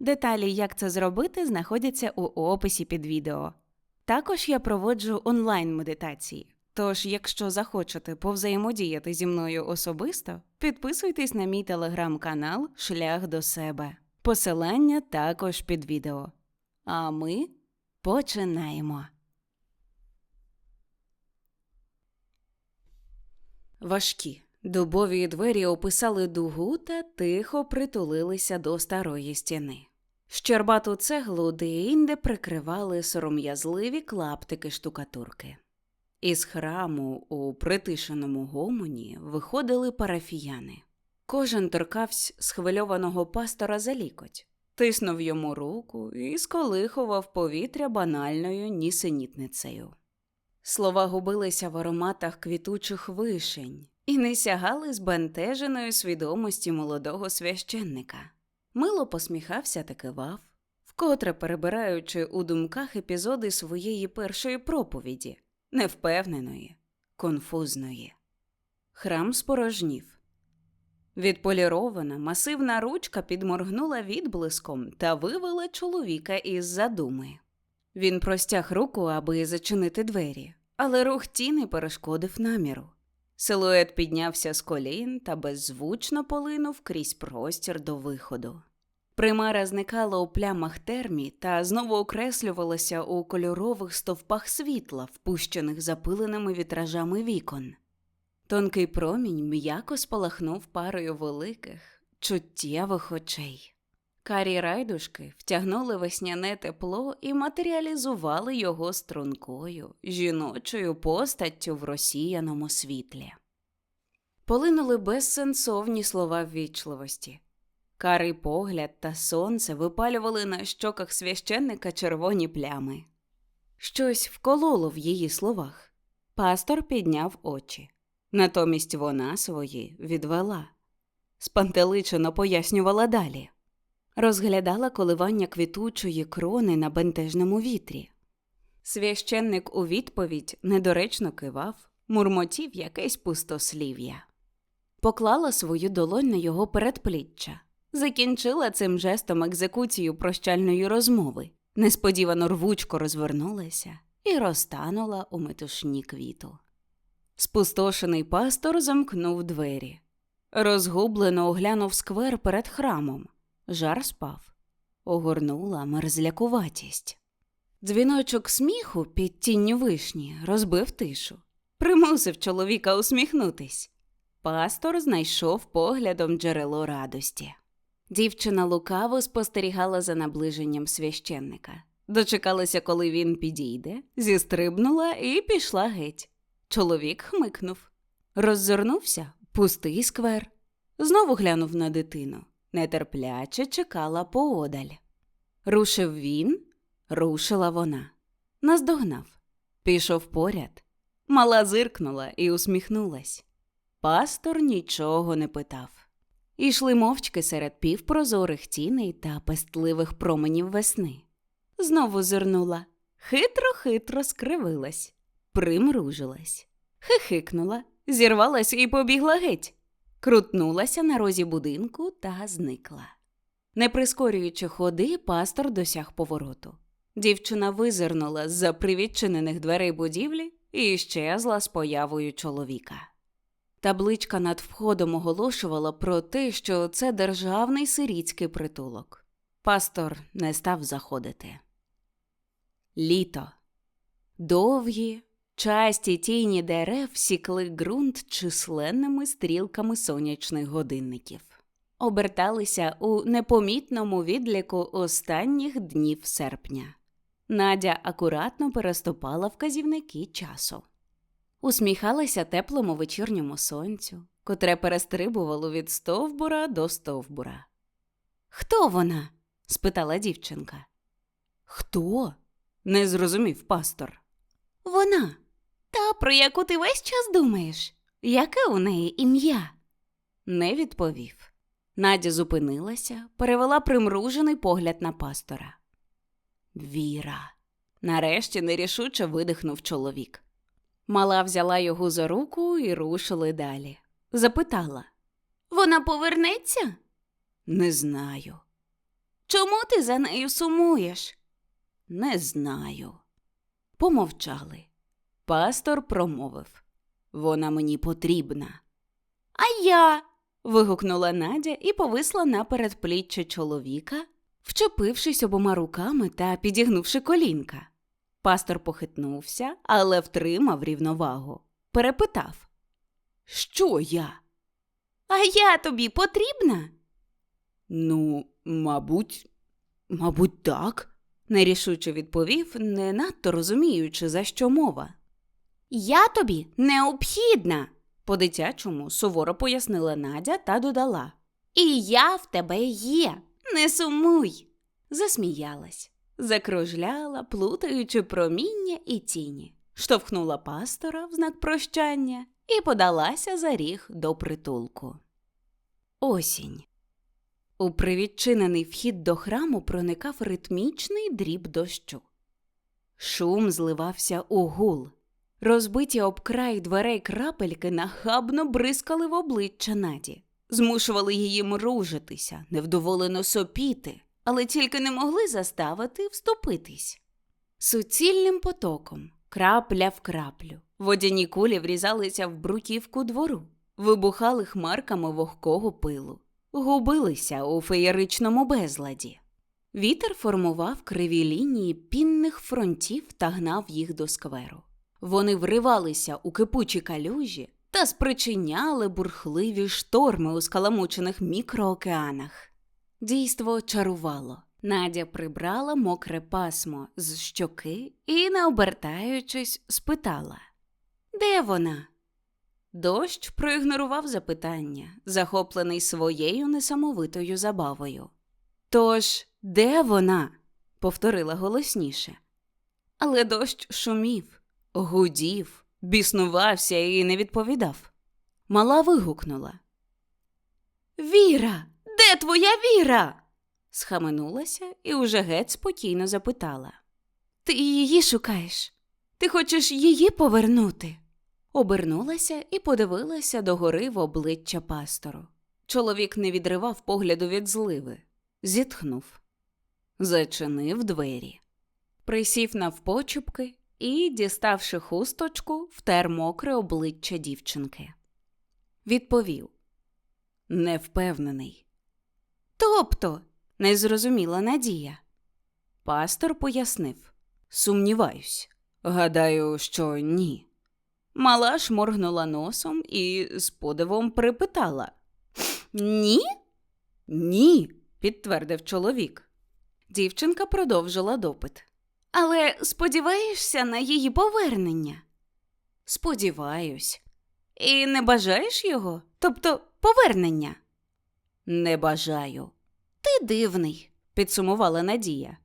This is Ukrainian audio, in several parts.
Деталі, як це зробити, знаходяться у описі під відео. Також я проводжу онлайн-медитації. Тож, якщо захочете повзаємодіяти зі мною особисто, підписуйтесь на мій телеграм-канал Шлях до себе. Посилання також під відео. А ми починаємо. Важкі дубові двері описали дугу та тихо притулилися до старої стіни. Щербату цеглу де-інде прикривали сором'язливі клаптики штукатурки. Із храму у притишеному гомоні виходили парафіяни. Кожен торкався схвильованого пастора за лікоть, тиснув йому руку і сколихував повітря банальною нісенітницею. Слова губилися в ароматах квітучих вишень і не сягали збентеженої свідомості молодого священника. Мило посміхався та кивав, вкотре перебираючи у думках епізоди своєї першої проповіді, невпевненої, конфузної. Храм спорожнів. Відполірована масивна ручка підморгнула відблиском та вивела чоловіка із задуми. Він простяг руку, аби зачинити двері, але рух тіни перешкодив наміру. Силует піднявся з колін та беззвучно полинув крізь простір до виходу. Примара зникала у плямах термі та знову окреслювалася у кольорових стовпах світла, впущених запиленими вітражами вікон. Тонкий промінь м'яко спалахнув парою великих, чуттєвих очей. Карі райдушки втягнули весняне тепло і матеріалізували його стрункою, жіночою постаттю в розсіяному світлі. Полинули безсенсовні слова ввічливості. Карий погляд та сонце випалювали на щоках священника червоні плями. Щось вкололо в її словах. Пастор підняв очі. Натомість вона свої відвела. Спантеличено пояснювала далі розглядала коливання квітучої крони на бентежному вітрі. Священник у відповідь недоречно кивав, мурмотів якесь пустослів'я. Поклала свою долонь на його передпліччя, закінчила цим жестом екзекуцію прощальної розмови, несподівано рвучко розвернулася і розтанула у метушні квіту. Спустошений пастор замкнув двері, розгублено оглянув сквер перед храмом. Жар спав, огорнула мерзлякуватість. Дзвіночок сміху під тінню вишні розбив тишу, примусив чоловіка усміхнутись. Пастор знайшов поглядом джерело радості. Дівчина лукаво спостерігала за наближенням священника. Дочекалася, коли він підійде, зістрибнула і пішла геть. Чоловік хмикнув. Роззирнувся пустий сквер. Знову глянув на дитину нетерпляче чекала поодаль. Рушив він, рушила вона. Наздогнав, пішов поряд. Мала зиркнула і усміхнулась. Пастор нічого не питав. Ішли мовчки серед півпрозорих тіней та пестливих променів весни. Знову зирнула, хитро-хитро скривилась, примружилась, хихикнула, зірвалась і побігла геть крутнулася на розі будинку та зникла. Не прискорюючи ходи, пастор досяг повороту. Дівчина визирнула з за привідчинених дверей будівлі і щезла з появою чоловіка. Табличка над входом оголошувала про те, що це державний сирітський притулок. Пастор не став заходити. Літо. Довгі, Часті тіні дерев сікли ґрунт численними стрілками сонячних годинників, оберталися у непомітному відліку останніх днів серпня. Надя акуратно переступала вказівники часу, усміхалася теплому вечірньому сонцю, котре перестрибувало від стовбура до стовбура. Хто вона? спитала дівчинка. Хто? не зрозумів пастор. Вона. Та, про яку ти весь час думаєш? Яке у неї ім'я? Не відповів. Надя зупинилася, перевела примружений погляд на пастора. Віра. Нарешті нерішуче видихнув чоловік. Мала взяла його за руку і рушили далі. Запитала Вона повернеться? Не знаю. Чому ти за нею сумуєш? Не знаю. Помовчали. Пастор промовив Вона мені потрібна. А я. вигукнула Надя і повисла на передпліччя чоловіка, вчепившись обома руками та підігнувши колінка. Пастор похитнувся, але втримав рівновагу. Перепитав Що я? А я тобі потрібна? Ну, мабуть, мабуть, так, нерішуче відповів, не надто розуміючи, за що мова. Я тобі необхідна, по-дитячому суворо пояснила Надя та додала. І я в тебе є, не сумуй. Засміялась, закружляла, плутаючи проміння і тіні, штовхнула пастора в знак прощання і подалася за ріг до притулку. Осінь. У привідчинений вхід до храму проникав ритмічний дріб дощу. Шум зливався у гул. Розбиті об край дверей крапельки нахабно бризкали в обличчя Наді, змушували її мружитися, невдоволено сопіти, але тільки не могли заставити вступитись. Суцільним потоком, крапля в краплю, водяні кулі врізалися в бруківку двору, вибухали хмарками вогкого пилу, губилися у феєричному безладі. Вітер формував криві лінії пінних фронтів та гнав їх до скверу. Вони вривалися у кипучі калюжі та спричиняли бурхливі шторми у скаламучених мікроокеанах. Дійство чарувало. Надя прибрала мокре пасмо з щоки і, не обертаючись, спитала Де вона? Дощ проігнорував запитання, захоплений своєю несамовитою забавою. Тож, де вона? повторила голосніше. Але дощ шумів, гудів, біснувався і не відповідав. Мала вигукнула. Віра, де твоя віра? схаменулася і уже геть спокійно запитала. Ти її шукаєш? Ти хочеш її повернути? Обернулася і подивилася догори в обличчя пастору. Чоловік не відривав погляду від зливи, зітхнув, зачинив двері, присів навпочупки і, діставши хусточку, втер мокре обличчя дівчинки. Відповів Невпевнений. Тобто, не зрозуміла Надія. Пастор пояснив Сумніваюсь. Гадаю, що ні. Мала шморгнула носом і з подивом припитала Ні? Ні, підтвердив чоловік. Дівчинка продовжила допит. Але сподіваєшся на її повернення? Сподіваюсь. І не бажаєш його? Тобто повернення? Не бажаю. Ти дивний, підсумувала Надія.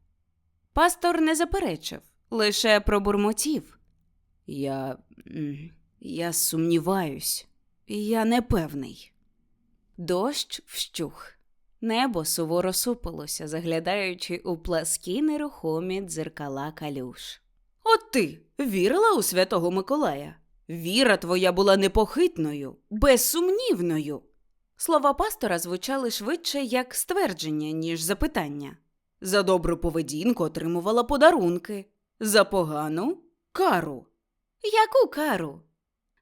Пастор не заперечив, лише пробурмотів. Я. я сумніваюсь, я непевний. Дощ вщух. Небо суворо супилося, заглядаючи у пласкі нерухомі дзеркала калюш. От ти вірила у святого Миколая? Віра твоя була непохитною, безсумнівною. Слова пастора звучали швидше як ствердження, ніж запитання. За добру поведінку отримувала подарунки, за погану кару. Яку кару?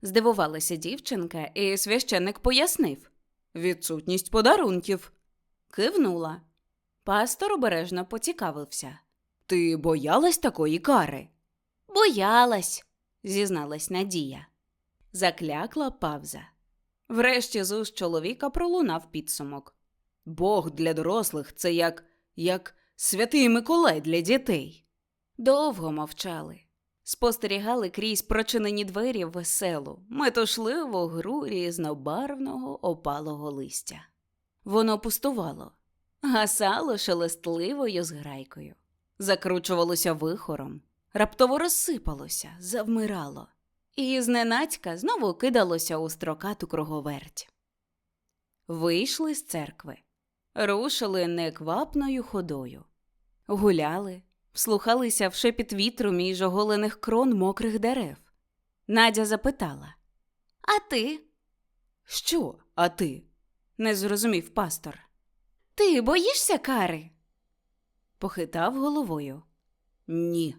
здивувалася дівчинка, і священник пояснив відсутність подарунків. Кивнула. Пастор обережно поцікавився. Ти боялась такої кари? Боялась, зізналась Надія. Заклякла павза. Врешті з уст чоловіка пролунав підсумок. Бог для дорослих це як, як святий Миколай для дітей. Довго мовчали. Спостерігали крізь прочинені двері веселу, метушливу гру різнобарвного опалого листя. Воно пустувало. гасало шелестливою зграйкою, закручувалося вихором, раптово розсипалося, завмирало, і зненацька знову кидалося у строкату круговерть. Вийшли з церкви, рушили неквапною ходою, гуляли, вслухалися в шепіт вітру між оголених крон мокрих дерев. Надя запитала А ти? Що, а ти? Не зрозумів пастор. Ти боїшся кари? Похитав головою. Ні.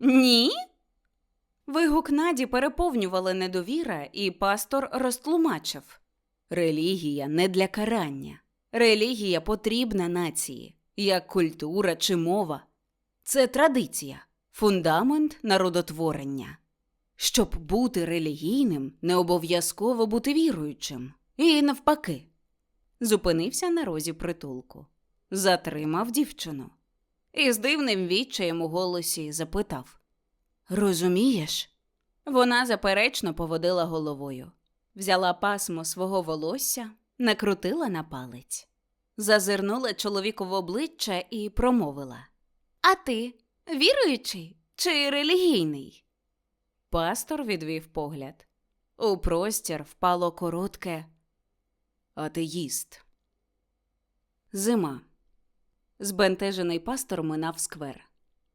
Ні? Вигук Наді переповнювали недовіра, і пастор розтлумачив Релігія не для карання. Релігія потрібна нації, як культура чи мова. Це традиція, фундамент народотворення. Щоб бути релігійним, не обов'язково бути віруючим. І навпаки. Зупинився на розі притулку, затримав дівчину і з дивним відчаєм у голосі запитав Розумієш? Вона заперечно поводила головою, взяла пасмо свого волосся, накрутила на палець, зазирнула чоловіку в обличчя і промовила А ти віруючий чи релігійний? Пастор відвів погляд. У простір впало коротке атеїст. Зима. Збентежений пастор минав сквер.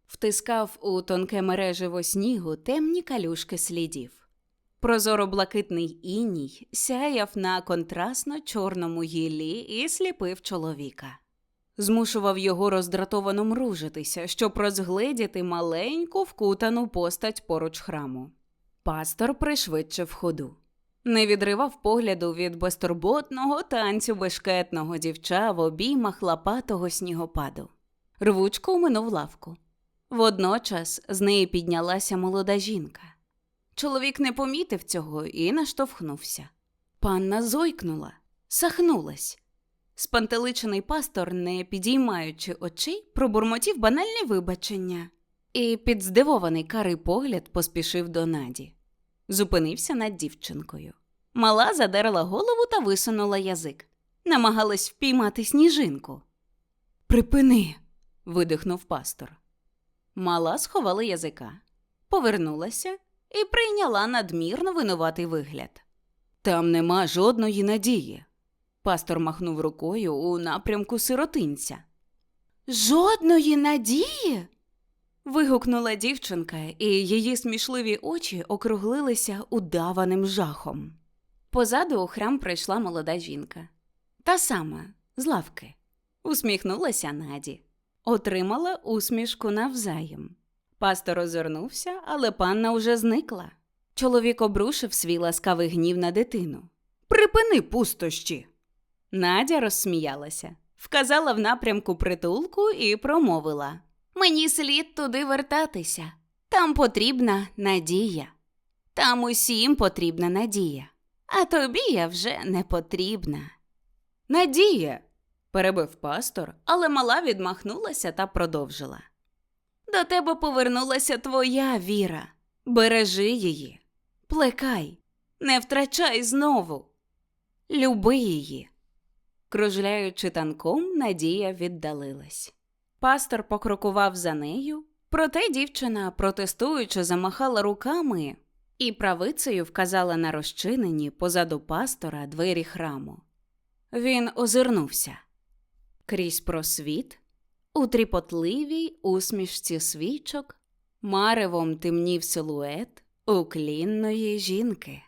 Втискав у тонке мереживо снігу темні калюшки слідів. Прозоро блакитний іній сяяв на контрастно чорному гіллі і сліпив чоловіка. Змушував його роздратовано мружитися, щоб розгледіти маленьку вкутану постать поруч храму. Пастор пришвидшив ходу. Не відривав погляду від безтурботного танцю бешкетного дівча в обіймах лапатого снігопаду. Рвучко минув лавку. Водночас з неї піднялася молода жінка. Чоловік не помітив цього і наштовхнувся. Панна зойкнула, сахнулась. Спантеличений пастор, не підіймаючи очей, пробурмотів банальне вибачення і під здивований карий погляд поспішив до Наді. Зупинився над дівчинкою. Мала задерла голову та висунула язик. Намагалась впіймати сніжинку. Припини. видихнув пастор. Мала сховала язика, повернулася і прийняла надмірно винуватий вигляд. Там нема жодної надії. Пастор махнув рукою у напрямку сиротинця. Жодної надії? Вигукнула дівчинка, і її смішливі очі округлилися удаваним жахом. Позаду у храм прийшла молода жінка. Та сама, з лавки. Усміхнулася Наді, отримала усмішку навзаєм. Пастор озирнувся, але панна уже зникла. Чоловік обрушив свій ласкавий гнів на дитину. Припини пустощі. Надя розсміялася, вказала в напрямку притулку і промовила Мені слід туди вертатися. Там потрібна надія. Там усім потрібна надія. А тобі я вже не потрібна. Надія, перебив пастор, але мала відмахнулася та продовжила. До тебе повернулася твоя віра. Бережи її, плекай, не втрачай знову. Люби її. Кружляючи танком, Надія віддалилась. Пастор покрокував за нею, проте дівчина, протестуючи, замахала руками і правицею вказала на розчинені позаду пастора двері храму. Він озирнувся крізь просвіт, у тріпотливій усмішці свічок, маревом темнів силует уклінної жінки.